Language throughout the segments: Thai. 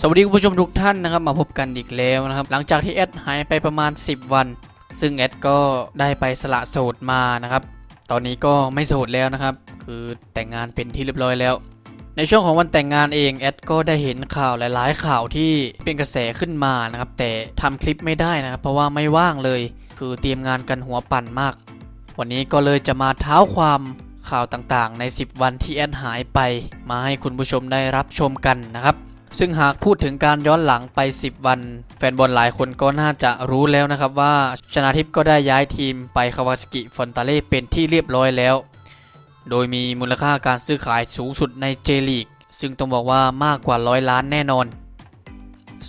สวัสดีคุณผู้ชมทุกท่านนะครับมาพบกันอีกแล้วนะครับ หลังจากที่แอดหายไปประมาณ 10 วัน ซึ่งแอดก็ได้ไปสละโสดมานะครับ ตอนนี้ก็ไม่โสดแล้วนะครับ คือแต่งงานเป็นที่เรียบร้อยแล้ว ในช่วงของวันแต่งงานเองแอดก็ได้เห็นข่าวหลาย ๆ ข่าวที่เป็นกระแสขึ้นมานะครับ แต่ทำคลิปไม่ได้นะครับ เพราะว่าไม่ว่างเลย คือเตรียมงานกันหัวปั่นมาก วันนี้ก็เลยจะมาเท้าความข่าวต่างๆ ใน 10 วันที่แอดหายไป มาให้คุณผู้ชมได้รับชมกันนะครับ ซึ่งหากพูดถึงการย้อนหลังไป 10 วัน แฟนบอลหลายคนก็น่าจะรู้แล้วนะครับว่าชนาทิพย์ก็ได้ย้ายทีมไปคาวาสกิฟอนตาเล่เป็นที่เรียบร้อยแล้ว โดยมีมูลค่าการซื้อขายสูงสุดในเจลีก ซึ่งต้องบอกว่ามากกว่าร้อยล้านแน่นอน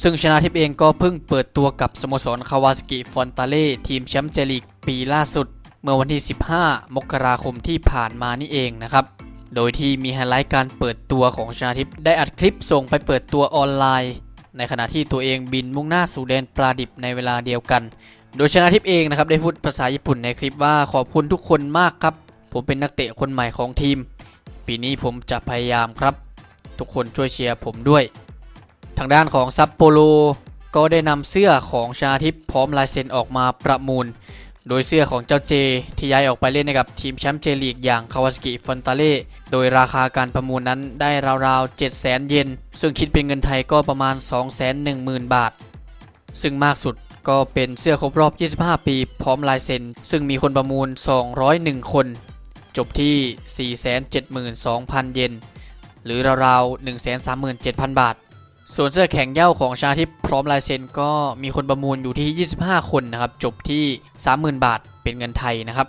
ซึ่งชนาทิพย์เองก็เพิ่งเปิดตัวกับสโมสรคาวาสกิฟอนตาเล่ทีมแชมป์เจลีกปีล่าสุด เมื่อวันที่ 15 มกราคมที่ผ่านมานี่เองนะครับ โดยที่มีไฮไลท์การเปิดตัวของชนาทิพย์ได้อัดคลิปส่งไปเปิดตัวออนไลน์ ในขณะที่ตัวเองบินมุ่งหน้าสู่แดนปลาดิบในเวลาเดียวกัน โดยชนาทิพย์เองนะครับได้พูดภาษาญี่ปุ่นในคลิปว่าขอบคุณทุกคนมากครับ ผมเป็นนักเตะคนใหม่ของทีม ปีนี้ผมจะพยายามครับ ทุกคนช่วยเชียร์ผมด้วย ทางด้านของซัปโปโรก็ได้นำเสื้อของชาทิพย์พร้อมลายเซ็นออกมาประมูล โดยเสื้อของเจ้าเจ ที่ย้ายออกไปเล่นให้กับทีมแชมป์เจลีกอย่างคาวาสกิฟอนตาเล่โดยราคาการประมูลนั้นได้ราวๆ 7 0 0 0 0 0 เยน ซึ่งคิดเป็นเงินไทยก็ประมาณ 210,000 บาท ซึ่งมากสุดก็เป็นเสื้อครบรอบ 25 ปี พร้อมลายเซ็น ซึ่งมีคนประมูล 201 คน จบที่ 472,000 เยน หรือราวๆ 137,000 บาท ส่วนเสื้อแข่งเย้าของชาทิพย์พร้อมลายเซ็นก็มีคนประมูลอยู่ที่ 25 คนนะครับ จบที่ 30,000 บาทเป็นเงินไทยนะครับ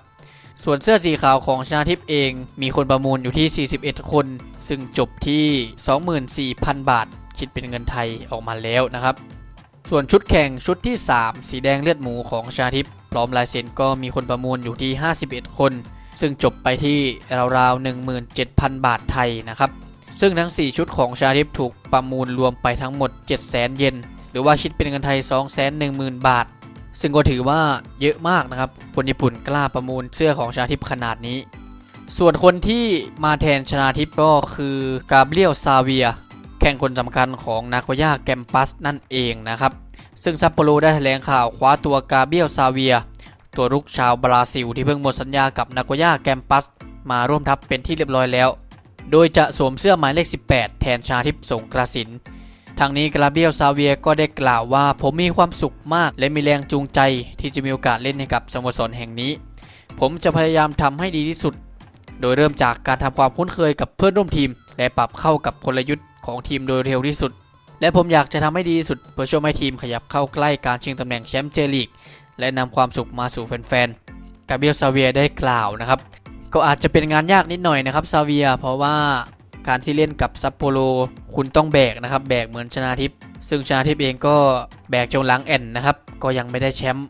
ส่วนเสื้อสีขาวของชนาทิพย์เอง มีคนประมูลอยู่ที่ 41 คน ซึ่งจบที่ 24,000 บาท คิดเป็นเงินไทยออกมาแล้วนะครับ ส่วนชุดแข่งชุดที่ 3 สีแดงเลือดหมูของชาทิพย์พร้อมลายเซ็นก็มีคนประมูลอยู่ที่ 51 คน ซึ่งจบไปที่ราวๆ17,000 บาทไทยนะครับ ซึ่งทั้ง 4 ชุดของชาทิพย์ถูกประมูลรวมไปทั้งหมด 700,000 เยน หรือว่าคิดเป็นเงินไทย 210,000 บาท ซึ่งก็ถือว่าเยอะมากนะครับ คนญี่ปุ่นกล้าประมูลเสื้อของชาทิพขนาดนี้ ส่วนคนที่มาแทนชนาทิพก็คือกาเบรียลซาเวีย แข่งคนสำคัญของนาโกย่าแกมปัสนั่นเองนะครับ ซึ่งซัปโปโรได้แถลงข่าวคว้าตัวกาเบรียลซาเวีย ตัวรุกชาวบราซิลที่เพิ่งหมดสัญญากับนาโกย่าแกมปัสมาร่วมทัพเป็นที่เรียบร้อยแล้ว โดยจะสวมเสื้อหมายเลข 18 แทนชาทิพสงกระสิน ทางนี้กราเบียลซาเวียก็ได้กล่าวว่าผมมีความสุขมาก และมีแรงจูงใจที่จะมีโอกาสเล่นให้กับสโมสรแห่งนี้ ผมจะพยายามทำให้ดีที่สุด โดยเริ่มจากการทำความคุ้นเคยกับเพื่อนร่วมทีม และปรับเข้ากับกลยุทธ์ของทีมโดยเร็วที่สุด และผมอยากจะทำให้ดีที่สุดเพื่อช่วยให้ทีมขยับเข้าใกล้การชิงตำแหน่งแชมป์เจลีกและนำความสุขมาสู่แฟนๆกาเบียลซาเวียได้กล่าวนะครับ ก็อาจจะเป็นงานยากนิดหน่อยนะครับซาเวีย เพราะว่าการที่เล่นกับซัปโปโรคุณต้องแบกนะครับ แบกเหมือนชนาทิพย์ซึ่งชนาทิพย์เองก็แบกจงหลังแอนนะครับ ก็ยังไม่ได้แชมป์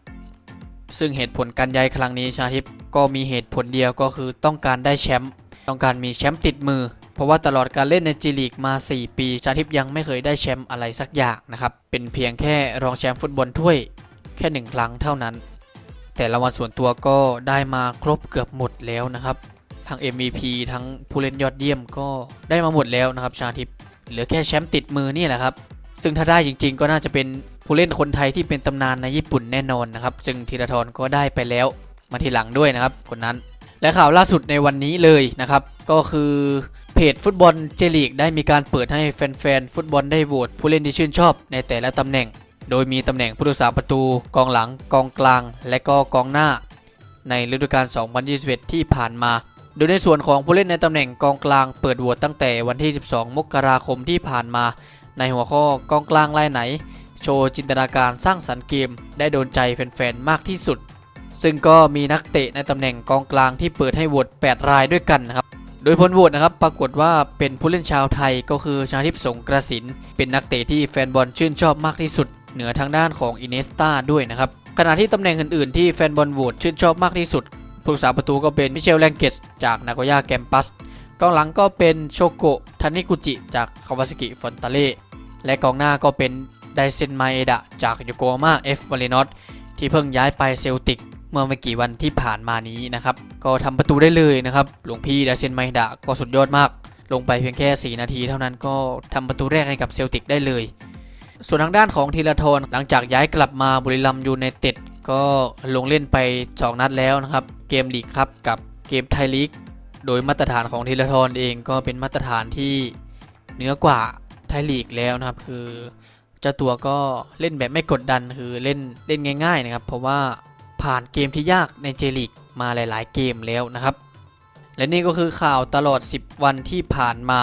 ซึ่งเหตุผลการย้ายครั้งนี้ชนาทิพย์ก็มีเหตุผลเดียวก็คือต้องการได้แชมป์ต้องการมีแชมป์ติดมือ เพราะว่าตลอดการเล่นในจีลีกมา 4 ปีชาทิพย์ยังไม่เคยได้แชมป์อะไรสักอย่างนะครับเป็นเพียงแค่รองแชมป์ฟุตบอลถ้วยแค่หนึ่งครั้งเท่านั้น แต่รางวัลส่วนตัวก็ได้มาครบเกือบหมดแล้วนะครับทั้ง MVP ทั้งผู้เล่นยอดเยี่ยมก็ได้มาหมดแล้วนะครับชาทิพย์เหลือแค่แชมป์ติดมือนี่แหละครับ ซึ่งถ้าได้จริง ๆ ก็น่าจะเป็นผู้เล่นคนไทยที่เป็นตำนานในญี่ปุ่นแน่นอนนะครับซึ่งธีรทรก็ได้ไปแล้วมาทีหลังด้วยนะครับคนนั้น และข่าวล่าสุดในวันนี้เลยนะครับ ก็คือเพจฟุตบอลเจลีกได้มีการเปิดให้แฟนๆฟุตบอลได้โหวตผู้เล่นที่ชื่นชอบในแต่ละตำแหน่ง โดยมีตำแหน่งผู้รักษาประตูกองหลัง กองกลาง และก็กองหน้า ในฤดูกาล 2021 ที่ผ่านมา โดยในส่วนของผู้เล่นในตำแหน่งกองกลางเปิดโหวตตั้งแต่วันที่ 12 มกราคมที่ผ่านมา ในหัวข้อกองกลางรายไหน โชว์จินตนาการสร้างสรรค์เกม ได้โดนใจแฟนๆ มากที่สุด ซึ่งก็มีนักเตะในตำแหน่งกองกลางที่เปิดให้โหวต 8 รายด้วยกันนะครับโดยผลโหวตนะครับปรากฏว่าเป็นผู้เล่นชาวไทยก็คือชาทิพย์สงกระสินเป็นนักเตะที่แฟนบอลชื่นชอบมากที่สุด เหนือทางด้านของอินเนสตาด้วยนะครับ ขณะที่ตำแหน่งอื่นๆที่แฟนบอลโหวตชื่นชอบมากที่สุดผู้รักษาประตูก็เป็นมิเชลแลงเกตจากนากย่าแกมปัสกองหลังก็เป็นโชโกทานิกุจิจากคาวาสกิฟอนตาเล่และกองหน้าก็เป็นไดเซนไมเอดะจากโยโกฮาม่าเอฟวาเลนอตที่เพิ่งย้ายไปเซลติกเมื่อไม่กี่วันที่ผ่านมานี้นะครับ ก็ทำประตูได้เลยนะครับ หลวงพี่ไดเซนไมเอดะก็สุดยอดมาก ลงไปเพียงแค่ 4 นาทีเท่านั้นก็ทำประตูแรกให้กับเซลติกได้เลย ส่วนทางด้านของธีรทรหลังจากย้ายกลับมาบุรีรัมยูไนเต็ดก็ลงเล่นไป 2 นัดแล้วนะครับ เกมลีกครับกับเกมไทยลีก โดยมาตรฐานของธีรทรเองก็เป็นมาตรฐานที่เหนือกว่าไทยลีกแล้วนะครับ คือเจ้าตัวก็เล่นแบบไม่กดดันคือเล่นเล่นง่าย ๆ นะครับ เพราะว่าผ่านเกมที่ยากในเจลีกมาหลาย ๆ เกมแล้วนะครับ และนี่ก็คือข่าวตลอด 10 วันที่ผ่านมา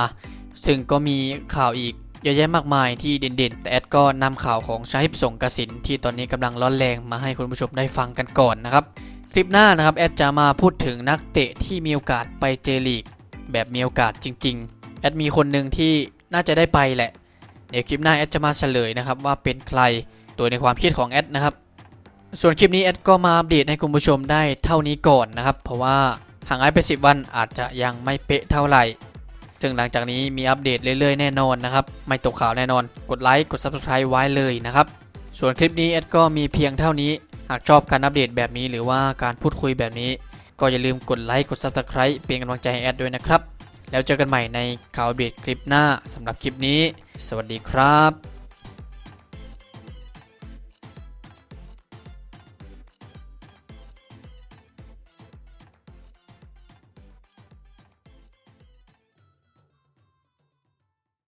ซึ่งก็มีข่าวอีก เยอะแยะมากมายที่เด่นๆ แต่แอดก็นำข่าวของชาฮิปส่งกสินที่ตอนนี้กำลังร้อนแรงมาให้คุณผู้ชมได้ฟังกันก่อนนะครับ คลิปหน้านะครับแอดจะมาพูดถึงนักเตะที่มีโอกาสไปเจลีก แบบมีโอกาสจริง ๆ แอดมีคนหนึ่งที่น่าจะได้ไปแหละ เดี๋ยวคลิปหน้าแอดจะมาเฉลยนะครับว่าเป็นใครโดยในความคิดของแอดนะครับส่วนคลิปนี้แอดก็มาอัปเดตให้คุณผู้ชมได้เท่านี้ก่อนนะครับ เพราะว่าห่างหายไป 10 วันอาจจะยังไม่เป๊ะเท่าไหร่ ซึ่งหลังจากนี้มีอัปเดตเรื่อยๆแน่นอนนะครับ ไม่ตกข่าวแน่นอน กดไลค์ กด Subscribe ไว้เลยนะครับ ส่วนคลิปนี้แอดก็มีเพียงเท่านี้ หากชอบการอัปเดตแบบนี้หรือว่าการพูดคุยแบบนี้ ก็อย่าลืมกดไลค์ กด Subscribe เป็นกำลังใจให้แอดด้วยนะครับ แล้วเจอกันใหม่ในข่าวอัปเดตคลิปหน้าสำหรับคลิปนี้ สวัสดีครับ